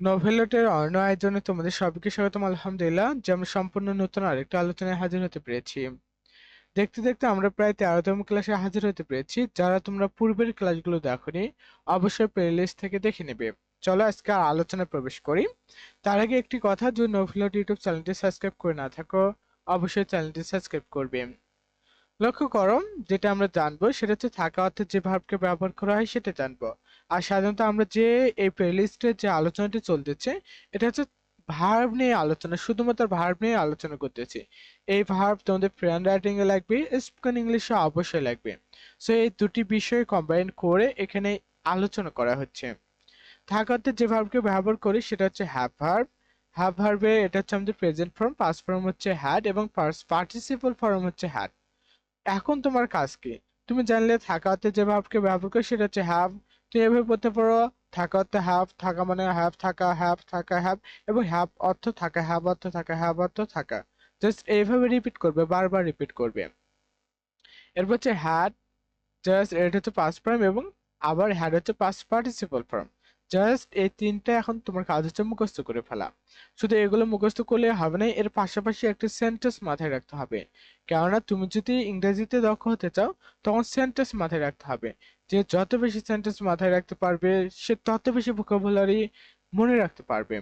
নোভেলটের অন্য আয়োজনে তোমাদের সবাইকে স্বাগতম, আলহামদুলিল্লাহ, যে আমরা সম্পূর্ণ নতুন আরেকটা আলোচনায় হাজির হতে পেরেছি। দেখতে দেখতে আমরা প্রায় তেরোতম ক্লাসে হাজির হতে পেরেছি। যারা তোমরা পূর্বের ক্লাসগুলো দেখোনি, অবশ্যই প্লেলিস্ট থেকে দেখে নেবে। চলো আজকে আলোচনায় প্রবেশ করি। তার আগে একটি কথা যে নোভেলট ইউটিউব চ্যানেলটি সাবস্ক্রাইব করে না থাকো, অবশ্যই চ্যানেলটি সাবস্ক্রাইব করবে। লক্ষ্য করো যেটা আমরা জানব সেটা হচ্ছে থাকা অর্থে যে ভার্বকে ব্যবহার করা হয় সেটা জানব। আর সাধারণত আমরা যে, এই প্লেলিস্টে যে আলোচনাটি চলতেছে, এটা হচ্ছে ভার্ব নিয়ে আলোচনা, শুধুমাত্র ভার্ব নিয়ে আলোচনা করতেছি। এই ভার্ব তোমাদের ফ্রেন্ড রাইটিং এ লাগবে স্পোকেন ইংলিশে অবশ্যই লাগবে। সো এই দুটি বিষয় কম্বাইন করে এখানে আলোচনা করা হচ্ছে। থাকা অর্থে যে ভার্বকে ব্যবহার করি সেটা হচ্ছে হ্যাভ ভার্ব হ্যাভ ভার্বে এটা হচ্ছে আমাদের প্রেজেন্ট ফর্ম পাস্ট ফর্ম হচ্ছে হ্যাড এবং পার্টিসিপল ফর্ম হচ্ছে হ্যাড এখন তোমার কাজ কি? তুমি জানলে থাকা অর্থে যে ভাবকে ব্যবহার করে সেটা হচ্ছে হ্যাভ তুমি এভাবে বলতে পারো থাকা অর্থে হ্যাভ থাকা মানে হ্যাভ থাকা হ্যাভ থাকা হ্যাভ এবং হ্যাভ অর্থ থাকা হ্যাভ অর্থ থাকা হ্যাভ অর্থ থাকা। জাস্ট এইভাবে রিপিট করবে, বারবার রিপিট করবে। এরপর হচ্ছে হ্যাড জাস্ট এটা হচ্ছে পাস্ট ফর্ম এবং আবার হ্যাড হচ্ছে পাস্ট পার্টিসিপল ফর্ম জাস্ট এই তিনটা এখন তোমার কাজ হচ্ছে মুখস্থ করে ফেলা। শুধু এগুলো মুখস্থ করলে হবে না, এর পাশাপাশি একটা সেন্টেন্স মাথায় রাখতে হবে। কেননা তুমি যদি ইংরেজিতে দক্ষ হতে চাও, তখন সেন্টেন্স মাথায় রাখতে হবে। যে যত বেশি সেন্টেন্স মাথায় রাখতে পারবে, সে তত বেশি ভোকাবুলারি মনে রাখতে পারবে।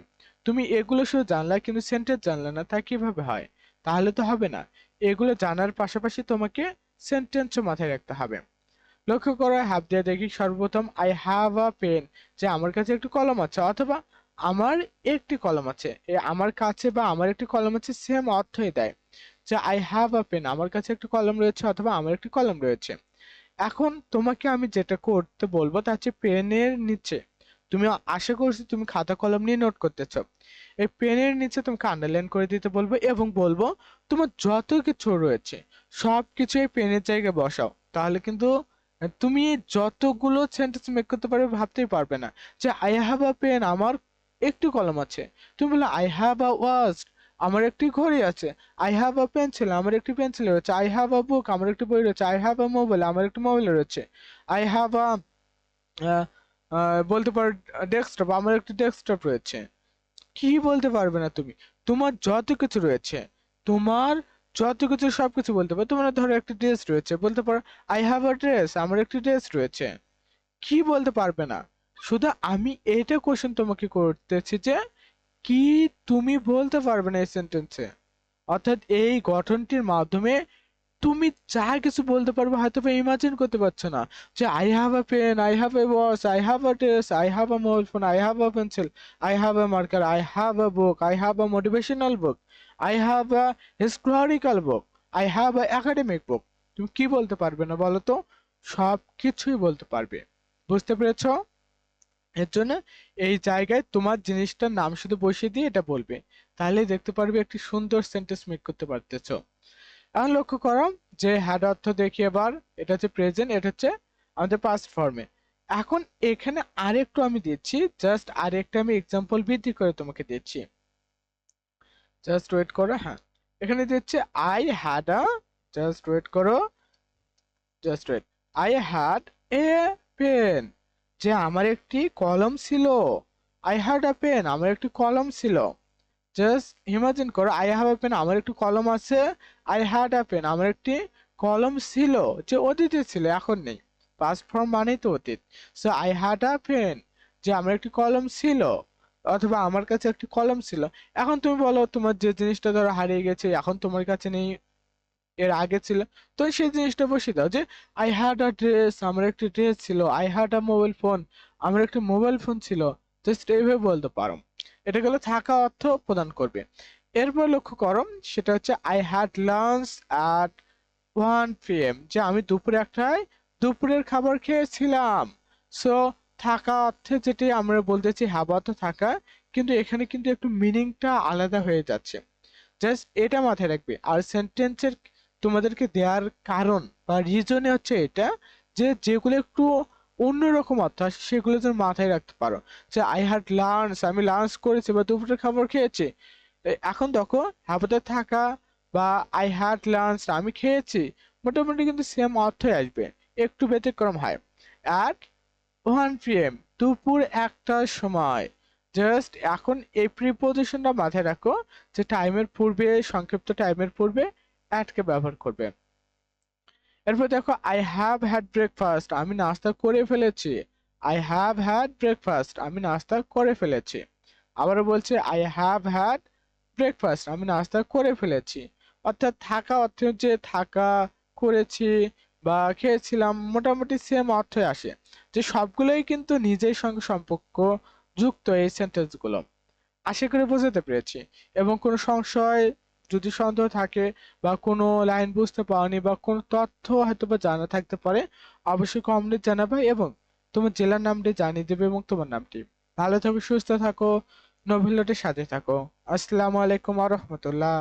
তুমি এগুলো শুধু জানলা, কিন্তু সেন্টেন্স জানলে না, তা কীভাবে হয়? তাহলে তো হবে না। এগুলো জানার পাশাপাশি তোমাকে সেন্টেন্সও মাথায় রাখতে হবে। লক্ষ্য করো হ্যাভ দিয়ে দেখি, সর্বপ্রথম আই হ্যাভ আ পেন যে আমার কাছে একটি কলম আছে, অথবা আমার একটি কলম আছে। আমার কাছে বা আমার একটি কলম আছে সেম অর্থই দেয়। যে আই হ্যাভ আ পেন আমার কাছে একটি কলম রয়েছে, অথবা আমার একটি কলম রয়েছে। এখন তোমাকে আমি যেটা করতে বলব, তা হচ্ছে পেনের নিচে। তুমি আশা করছি তুমি খাতা কলম নিয়ে নোট করতেছো। এই পেনের নিচে তোমাকে আন্ডারলাইন করে দিতে বলব এবং বলব, তোমার যত কিছু রয়েছে সব কিছু এই পেনের জায়গায় বসাও। তাহলে কিন্তু তুমি যতগুলো সেন্টেন্স মেক করতে পারবে ভাবতেই পারবে না যে আই হ্যাভ আ পেন আমার একটি কলম আছে। তুমি বলে আই হ্যাভ আ ওয়াচ আমার একটি ঘড়ি আছে। আই হ্যাভ আ পেন্সিল আমার একটি পেন্সিল রয়েছে। আই হ্যাভ আ বুক আমার একটি বই রয়েছে। আই হ্যাভ আ মোবাইল আমার একটি মোবাইল রয়েছে। আই হ্যাভ আ বলতে পারো ডেস্কটপ আমার একটি ডেস্কটপ রয়েছে। কি বলতে পারবে না তুমি? তোমার যত কিছু রয়েছে, তোমার যত কিছু সব কিছু বলতে পারো। তোমার ধরো একটা ড্রেস রয়েছে, বলতে পারো আই হ্যাভ আ ড্রেস আমার একটি ড্রেস রয়েছে। কি বলতে পারবে না? শুধু আমি এইটা কোশ্চেন তোমাকে করতেছি যে, কি তুমি বলতে পারবে না এই সেন্টেন্সে অর্থাৎ এই গঠনটির মাধ্যমে তুমি যা কিছু বলতে পারবে হয়তো বা ইমাজিন করতে পারছ না। যে I have a pen I have a watch I have a dress I have a mobile phone I have a pencil I have a marker I have a book I have a motivational book I have a historical book I have a academic book তুমি কি বলতে পারবে না বলো তো? সব কিছুই বলতে পারবে। বুঝতে পেরেছ? এর জন্য এই জায়গায় তোমার জিনিসটার নাম শুধু বসিয়ে দিয়ে এটা বলবে। তাহলে দেখতে পারবে একটি সুন্দর সেন্টেন্স মেক করতে পারতেছ। এখন লক্ষ্য করো যে হ্যাড অর্থ দেখি এবার। এটা হচ্ছে প্রেজেন্ট এটা হচ্ছে আমাদের পাস্ট ফর্মে এখন এখানে আরেকটু আমি দিচ্ছি জাস্ট আরেকটা আমি এক্সাম্পল বৃদ্ধি করে তোমাকে দিচ্ছি। জাস্ট ওয়েট করো হ্যাঁ। এখানে দিচ্ছে I had a just wait করো। Just wait I had a pen যে আমার একটি কলম ছিল। আই হ্যাড আ পেন আমার একটি কলম ছিল। জাস্ট ইমাজিন করো আই হ্যাভ আ পেন আমার একটি কলম আছে। আই হ্যাড আ পেন আমার একটি কলম ছিল যে অতীতে ছিল, এখন নেই। পাস্ট ফর্ম মানেই তো অতীত। So I had a pen যে আমার একটি কলম ছিল। অথবা আমার কাছে একটি কলম ছিল। এখন তুমি বলো তোমার যে জিনিসটা ধরো হারিয়ে গেছে, এখন তোমার কাছে নেই, এর আগে ছিল। তো সেই জিনিসটা বসিয়ে দাও যে আই হ্যাড আ ড্রেস আমার একটি ড্রেস ছিল। I had a mobile phone আমার একটি মোবাইল ফোন ছিল। জাস্ট এইভাবে বলতে পারো। এটা গেলে থাকা অর্থ প্রদান করবে। এরপর লক্ষ্য করো, সেটা হচ্ছে I had lunch at one P M যে আমি দুপুরে একটায় দুপুরের খাবার খেয়েছিলাম। সো থাকা অর্থে যেটি আমরা বলতেছি অর্থ থাকা, কিন্তু এখানে কিন্তু একটু মিনিংটা আলাদা হয়ে যাচ্ছে। জাস্ট এটা মাথায় রাখবে। আর সেন্টেন্সের তোমাদেরকে দেওয়ার কারণ বা রিজনে হচ্ছে এটা যে যেগুলো একটু অন্যরকম অর্থ আসে সেগুলো যেন মাথায় রাখতে পারো। যে আই হ্যাড লাঞ্চ আমি লাঞ্চ করেছি বা দুপুরের খাবার খেয়েছি। এখন দেখো হ্যাবাতে থাকা বা আই হ্যাড লাঞ্চ আমি খেয়েছি, মোটামুটি কিন্তু সেম অর্থই আসবে। একটু ব্যতিক্রম হয়। অ্যাট ওয়ান পিএম দুপুর একটার সময়। জাস্ট এখন এই প্রিপোজিশনটা মাথায় রাখো, যে টাইমের পূর্বে, সংক্ষিপ্ত টাইমের পূর্বে অ্যাডকে ব্যবহার করবে। এরপর দেখো আই হ্যাভ হ্যাড ব্রেকফাস্ট আমি নাস্তা করে ফেলেছি। আই হ্যাভ হ্যাড ব্রেকফাস্ট আমি নাস্তা করে ফেলেছি। আবারও বলছে আই হ্যাভ হ্যাড ব্রেকফাস্ট আমি নাস্তা করে ফেলেছি। অর্থাৎ থাকা অর্থ যে থাকা, করেছি বা খেয়েছিলাম, মোটামুটি সেম অর্থই আসে। যে সবগুলোই কিন্তু নিজের সঙ্গে সম্পর্ক যুক্ত এই সেন্টেন্সগুলো আশা করি বোঝাতে পেরেছি। এবং কোনো সংশয় যদি সন্দেহ থাকে বা কোনো লাইন বুঝতে পারোনি বা কোনো তথ্য হয়তো বা জানা থাকতে পারে, অবশ্যই কমেন্টে জানাবে এবং তোমার জেলার নামটি জানিয়ে দেবে এবং তোমার নামটি। ভালো থাকো, সুস্থ থাকো নভিল্যটির সাথে থাকো। আসসালামু আলাইকুম আ রহমতুল্লাহ।